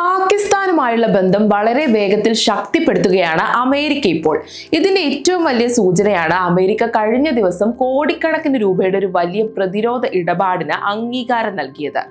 പാകിസ്ഥാനുമായുള്ള ബന്ധം വളരെ വേഗത്തിൽ ശക്തിപ്പെടുത്തുകയാണ് അമേരിക്ക ഇപ്പോൾ. ഇതിന്റെ ഏറ്റവും വലിയ സൂചനയാണ് അമേരിക്ക കഴിഞ്ഞ ദിവസം കോടിക്കണക്കിന് രൂപയുടെ ഒരു വലിയ പ്രതിരോധ ഇടപാടിന് അംഗീകാരം നൽകിയത്.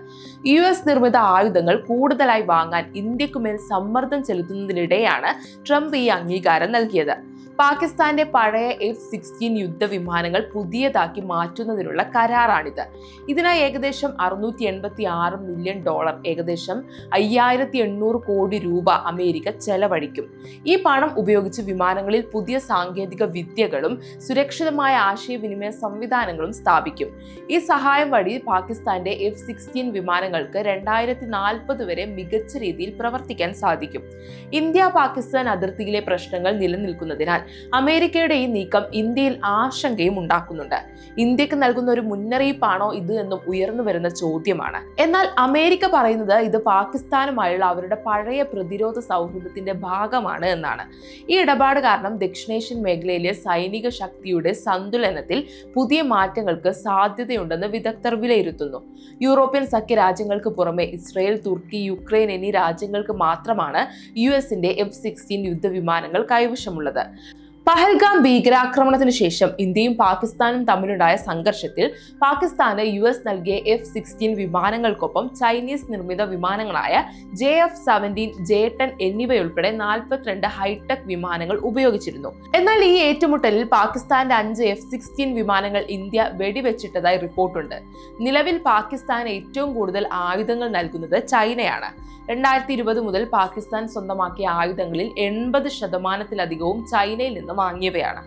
യു എസ് നിർമ്മിത ആയുധങ്ങൾ കൂടുതലായി വാങ്ങാൻ ഇന്ത്യക്കുമേൽ സമ്മർദ്ദം ചെലുത്തുന്നതിനിടെയാണ് ട്രംപ് ഈ അംഗീകാരം നൽകിയത്. പാകിസ്ഥാന്റെ പഴയ എഫ് സിക്സ്റ്റീൻ യുദ്ധവിമാനങ്ങൾ പുതിയതാക്കി മാറ്റുന്നതിനുള്ള കരാറാണിത്. ഇതിനായി ഏകദേശം അറുന്നൂറ്റി എൺപത്തി ആറ് മില്യൺ ഡോളർ ഏകദേശം അയ്യായിരത്തി എണ്ണൂറ് കോടി രൂപ അമേരിക്ക ചെലവഴിക്കും. ഈ പണം ഉപയോഗിച്ച് വിമാനങ്ങളിൽ പുതിയ സാങ്കേതിക വിദ്യകളും സുരക്ഷിതമായ ആശയവിനിമയ സംവിധാനങ്ങളും സ്ഥാപിക്കും. ഈ സഹായം വഴി പാകിസ്ഥാന്റെ എഫ് സിക്സ്റ്റീൻ വിമാനങ്ങൾക്ക് രണ്ടായിരത്തി നാൽപ്പത് വരെ മികച്ച രീതിയിൽ പ്രവർത്തിക്കാൻ സാധിക്കും. ഇന്ത്യ പാകിസ്ഥാൻ അതിർത്തിയിലെ പ്രശ്നങ്ങൾ നിലനിൽക്കുന്നതിനാൽ അമേരിക്കയുടെ ഈ നീക്കം ഇന്ത്യയിൽ ആശങ്കയും ഉണ്ടാക്കുന്നുണ്ട്. ഇന്ത്യയ്ക്ക് നൽകുന്ന ഒരു മുന്നറിയിപ്പാണോ ഇത് എന്നും ഉയർന്നു വരുന്ന ചോദ്യമാണ്. എന്നാൽ അമേരിക്ക പറയുന്നത് ഇത് പാകിസ്ഥാനുമായുള്ള അവരുടെ പഴയ പ്രതിരോധ സൗഹൃദത്തിന്റെ ഭാഗമാണ് എന്നാണ്. ഈ ഇടപാട് കാരണം ദക്ഷിണേഷ്യൻ മേഖലയിലെ സൈനിക ശക്തിയുടെ സന്തുലനത്തിൽ പുതിയ മാറ്റങ്ങൾക്ക് സാധ്യതയുണ്ടെന്ന് വിദഗ്ധർ വിലയിരുത്തുന്നു. യൂറോപ്യൻ സഖ്യ രാജ്യങ്ങൾക്ക് പുറമെ ഇസ്രയേൽ തുർക്കി യുക്രൈൻ എന്നീ രാജ്യങ്ങൾക്ക് മാത്രമാണ് യു എസിന്റെ എഫ് സിക്സ്റ്റീൻ യുദ്ധവിമാനങ്ങൾ കൈവശമുള്ളത്. പഹൽഗാം ഭീകരാക്രമണത്തിന് ശേഷം ഇന്ത്യയും പാകിസ്ഥാനും തമ്മിലുണ്ടായ സംഘർഷത്തിൽ പാകിസ്ഥാന് യു എസ് നൽകിയ എഫ് സിക്സ്റ്റീൻ വിമാനങ്ങൾക്കൊപ്പം ചൈനീസ് നിർമ്മിത വിമാനങ്ങളായ J F seventeen J ten എന്നിവയുൾപ്പെടെ നാൽപ്പത്തിരണ്ട് ഹൈടെക് വിമാനങ്ങൾ ഉപയോഗിച്ചിരുന്നു. എന്നാൽ ഈ ഏറ്റുമുട്ടലിൽ പാകിസ്ഥാന്റെ അഞ്ച് എഫ് സിക്സ്റ്റീൻ വിമാനങ്ങൾ ഇന്ത്യ വെടിവെച്ചിട്ടതായി റിപ്പോർട്ടുണ്ട്. നിലവിൽ പാകിസ്ഥാന് ഏറ്റവും കൂടുതൽ ആയുധങ്ങൾ നൽകുന്നത് ചൈനയാണ്. രണ്ടായിരത്തി ഇരുപത് മുതൽ പാകിസ്ഥാൻ സ്വന്തമാക്കിയ ആയുധങ്ങളിൽ എൺപത് ശതമാനത്തിലധികവും ചൈനയിൽ നിന്ന് വാങ്ങിയവയാണ്